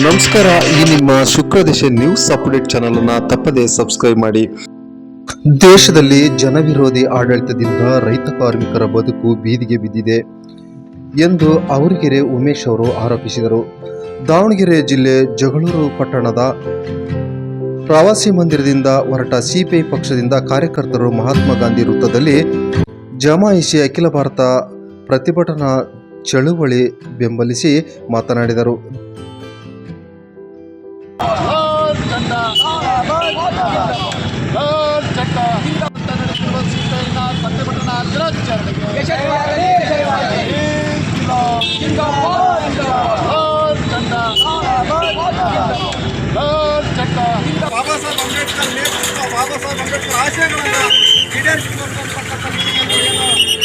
ನಮಸ್ಕಾರ, ಈ ನಿಮ್ಮ ಶುಕ್ರದಿಶೆ ನ್ಯೂಸ್ ಅಪ್ಡೇಟ್ ಚಾನಲ್ ಅನ್ನ ತಪ್ಪದೇ ಸಬ್ಸ್ಕ್ರೈಬ್ ಮಾಡಿ. ದೇಶದಲ್ಲಿ ಜನವಿರೋಧಿ ಆಡಳಿತದಿಂದ ರೈತ ಕಾರ್ಮಿಕರ ಬದುಕು ಬೀದಿಗೆ ಬಿದ್ದಿದೆ ಎಂದು ಅವರಿಗೆರೆ ಉಮೇಶ್ ಅವರು ಆರೋಪಿಸಿದರು. ದಾವಣಗೆರೆ ಜಿಲ್ಲೆ ಜಗಳೂರು ಪಟ್ಟಣದ ಪ್ರವಾಸಿ ಮಂದಿರದಿಂದ ಹೊರಟ ಸಿಪಿಐ ಪಕ್ಷದಿಂದ ಕಾರ್ಯಕರ್ತರು ಮಹಾತ್ಮ ಗಾಂಧಿ ವೃತ್ತದಲ್ಲಿ ಜಮಾಯಿಸಿ ಅಖಿಲ ಭಾರತ ಪ್ರತಿಭಟನಾ ಚಳುವಳಿ ಬೆಂಬಲಿಸಿ ಮಾತನಾಡಿದರು. ಬಾಬಾ ಸಾಹೇಬ್ ಅಂಬೇಡ್ಕರ್ ನೇತೃತ್ವ ಬಾಬಾ ಸಾಹೇಬ್ ಅಂಬೇಡ್ಕರ್ ಆಶಯಗಳನ್ನು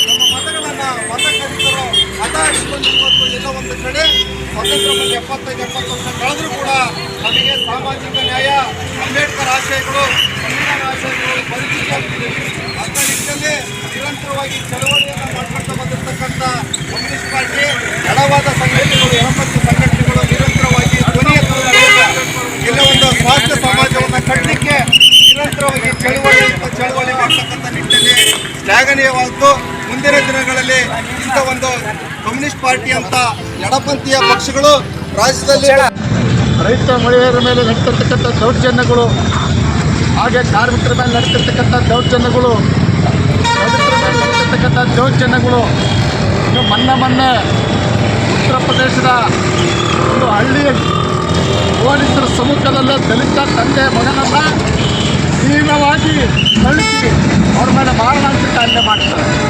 ನಮ್ಮ ಮತಗಳನ್ನು ಮತಕರಿತರು ಹತಾಶಿಕೊಂಡು ಇವತ್ತು ಎಲ್ಲೋ ಒಂದು ಕಡೆ ಸ್ವಾತಂತ್ರ್ಯ ಎಪ್ಪತ್ತೈದು ಎಪ್ಪತ್ತು ವರ್ಷ ಕೂಡ ನಮಗೆ ಸಾಮಾಜಿಕ ನ್ಯಾಯ ಅಂಬೇಡ್ಕರ್ ಆಶಯಗಳು ಸಂವಿಧಾನ ಆಶಯಗಳು ನಿಟ್ಟಿನಲ್ಲಿ ಶ್ಲಾಘನೀಯವಾದ್ದು ಮುಂದಿನ ದಿನಗಳಲ್ಲಿ ಇಂಥ ಒಂದು ಕಮ್ಯುನಿಸ್ಟ್ ಪಾರ್ಟಿ ಅಂತ ಎಡಪಂಥೀಯ ಪಕ್ಷಗಳು ರಾಜ್ಯದಲ್ಲಿ ರೈತ ಮಹಿಳೆಯರ ಮೇಲೆ ನಡೆಸಿರ್ತಕ್ಕಂಥ ದೌರ್ಜನ್ಯಗಳು ಹಾಗೆ ಕಾರ್ಮಿಕರ ಮೇಲೆ ನಡೆಸಿರ್ತಕ್ಕಂಥ ದೌರ್ಜನ್ಯಗಳು ದಲಿತರ ಮೇಲೆ ನಡೀತಿರ್ತಕ್ಕಂಥ ದೌರ್ಜನ್ಯಗಳು ಇನ್ನು ಮೊನ್ನೆ ಮೊನ್ನೆ ಉತ್ತರ ಪ್ರದೇಶದ ಒಂದು ಹಳ್ಳಿಯ ಪೊಲೀಸರ ಸಮ್ಮುಖದಲ್ಲೇ ದಲಿತ ತಂದೆ ಮಗನನ್ನು ಹೀನವಾಗಿ ಕಳಿಸಿ ಅವ್ರ ಮೇಲೆ ಮಾರಣಾಂತಿಕ ಹಲ್ಲೆ ಮಾಡ್ತಾರೆ